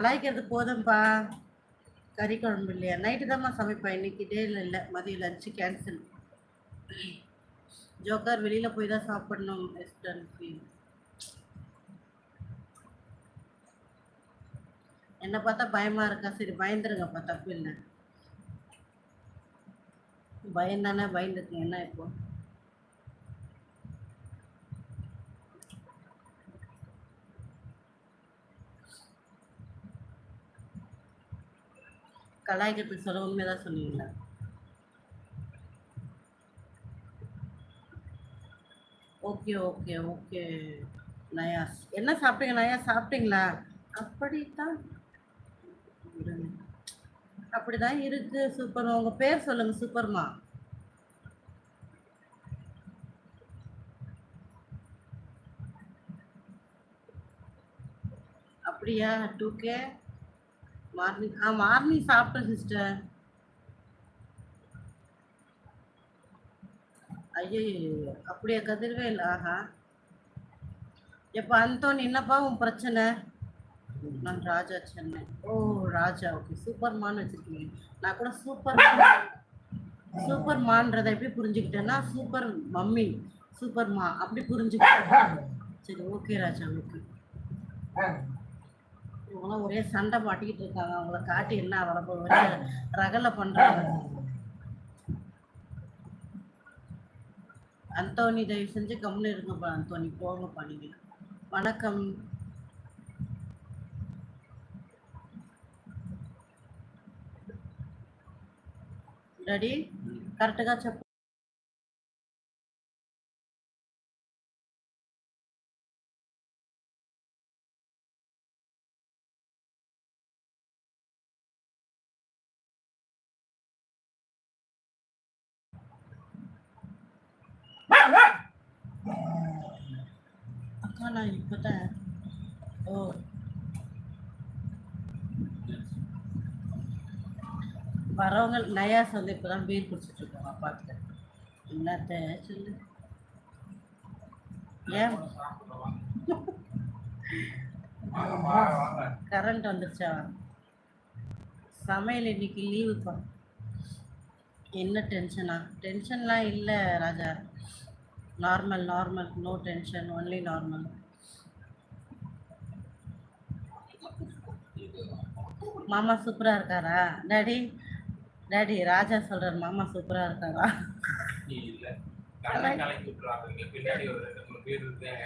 கலாய்க்கிறது போதும்பா. கறி குழம்பு இல்லையா? நைட்டு தான்மா சமைப்பேன். இன்னைக்கு டேல இல்லை. மதியம் லஞ்சு கேன்சல் ஜோக்கர் வெளியில் போய் தான் சாப்பிடணும் ரெஸ்டாரண்ட் ஃபீல் என்னை பார்த்தா பயமா இருக்கா? சரி பயந்துருங்கப்பா. தப்பு இல்லை. பயந்தானே பயந்துருக்கேன் என்ன இப்போ. கலாய்க்கிறதுக்கு சொல்ல உண்மையதான் சொன்னீங்களா ஓகே ஓகே ஓகே. நயாஸ் என்ன சாப்பிட்டீங்க நயாஸ் சாப்பிட்டீங்களா? அப்படித்தான். அப்படிதான் இருக்கு சூப்பர் உங்க பேர் சொல்லுங்க சூப்பர்மா அப்படியா டூ கே மார்னிங் ஆ மார்னிங் சாப்பிட்டேன் சிஸ்டர் ஐயோ அப்படியா கதிர்வேல் ஆஹா. எப்போ அந்தோன் என்னப்பா உன் பிரச்சனை? நான் ராஜா சென்னை ஓ ராஜா ஓகே சூப்பர் மான் வச்சிருக்கீங்க. நான் கூட சூப்பர் சூப்பர் மான்றதை எப்படி புரிஞ்சுக்கிட்டேன்னா சூப்பர் மம்மி சூப்பர் மா அப்படி புரிஞ்சுக்கிட்டேன். சரி ஓகே ராஜா ஓகே இவங்களாம் ஒரே சண்டை மாட்டிக்கிட்டு இருக்காங்க அவங்கள காட்டி என்ன வரப்போ ஒரே ரகலை பண்றாங்க அந்தோனி தயவு செஞ்சு கம்முன்னு இருங்கப்பா அந்தோனி போங்கப்பா நீங்க வணக்கம் డాడీ కరెక్ట్గా చెప్పు அக்கா நான் இப்போதான் ஓ. வரவங்க நயாஸ் வந்து இப்போ தான் பீர் குடிச்சிட்டு இருக்கோம் பார்த்துட்டு என்னத்த சொல்லு. ஏன்? கரண்ட் வந்துருச்சா? சமையல் இன்னைக்கு லீவுப்பா என்ன டென்ஷனா டென்ஷன்லாம் இல்லை Raja. Normal normal no tension only normal மாமா சூப்பரா இருக்காரா? டாடி டாடி ராஜா சொல்றாரு மாமா சூப்பரா இருக்காரா? கண்ணை கலக்கி விட்டுருவாங்க இங்க பின்னாடி ஒரு ரெண்டு மூணு பேர் இருக்காங்க.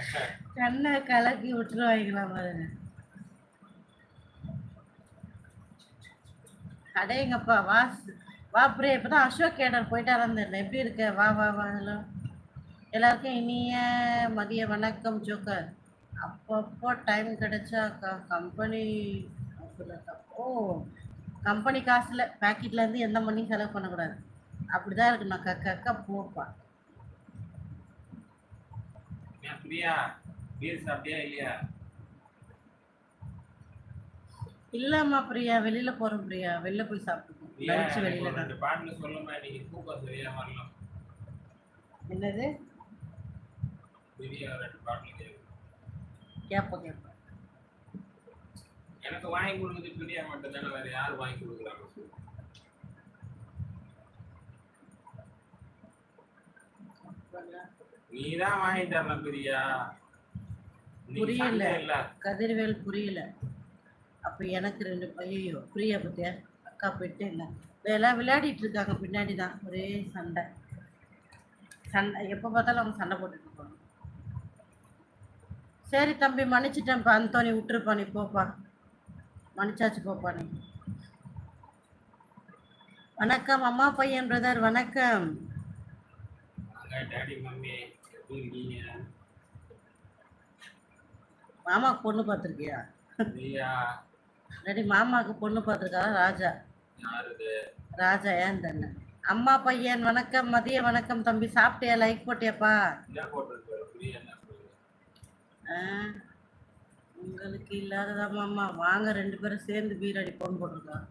கண்ணை கலக்கி விட்டுருவாங்களா பாருங்க. அடேங்கப்பா வா பிரியா இப்பதான் அசோக் கேடர் போயிட்டாரான்னு தெரியல. எப்படி இருக்க? வா வா வா எல்லாருக்கும் இனிய மதிய வணக்கம் ஜோக்கர். அப்பப்போ டைம் கிடைச்சா கம்பெனி ஓ கம்பெனி காசுல பாக்கெட்ல இருந்து எந்த மணியும் செலவு பண்ணக்கூடாது. அப்படிதான் இருக்கு நான் கக்க கக்க போப்பா. பிரியா பீர் சாப்பிட்டியா இல்லையா? இல்லம்மா பிரியா. வெளியில போறோம் பிரியா. வெளில போய் சாப்பிட்டுக்கோம் வெளியில தான். ரெண்டு பாட்டில் சொல்லுமா நீங்க தூக்கம் சரியா வரலாம் என்னது? பிரியா ரெண்டு பாட்டில் எனக்கு வாங்கி கொடுக்குறது பிரியா மட்டும் தானே வேற யார் வாங்கி கொடுக்குறாங்க? நீ தான் வாங்கி தரலாம் பிரியா. புரியல. கதிர்வேல் புரியல. அப்ப எனக்கு ரெண்டு ஐயோ பிரியா பத்தியா? அக்கா போயிட்டு இல்லை எல்லாம் விளையாடிட்டு இருக்காங்க பின்னாடி தான் ஒரே சண்டை. சண்டை எப்போ பார்த்தாலும் அவங்க சண்டை போட்டுட்டு இருப்பாங்க. சரி தம்பி மன்னிச்சிட்டேன்ப்பா அந்தோனி விட்டுருப்பா நீ போப்பா. மன்னிச்சாச்சு போப்பா நீ. வணக்கம் அம்மா பையன் பிரதர் வணக்கம். மாமாக்கு பொண்ணு பார்த்துருக்கியா? பிரியா ரெடி மாமாவுக்கு பொண்ணு பார்த்துருக்காரா ராஜா. ராஜா ஏன் தானே அம்மா பையன் வணக்கம். மதிய வணக்கம் தம்பி. சாப்பிட்டியா? லைக் போட்டியாப்பா என்ன போட்டிருக்காரு பிரியா என்ன சொல்லுது ஆ, உங்களுக்கு இல்லாததாம்மா வாங்க ரெண்டு பேரும் சேர்ந்து பீர் அடிப்போம்னு போட்டிருக்கோம்.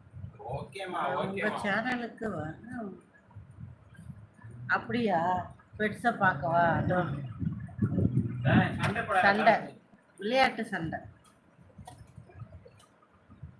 உங்க சேனலுக்கு அப்படியா? பெருசா பார்க்கவா. சண்டை. விளையாட்டு சண்டை.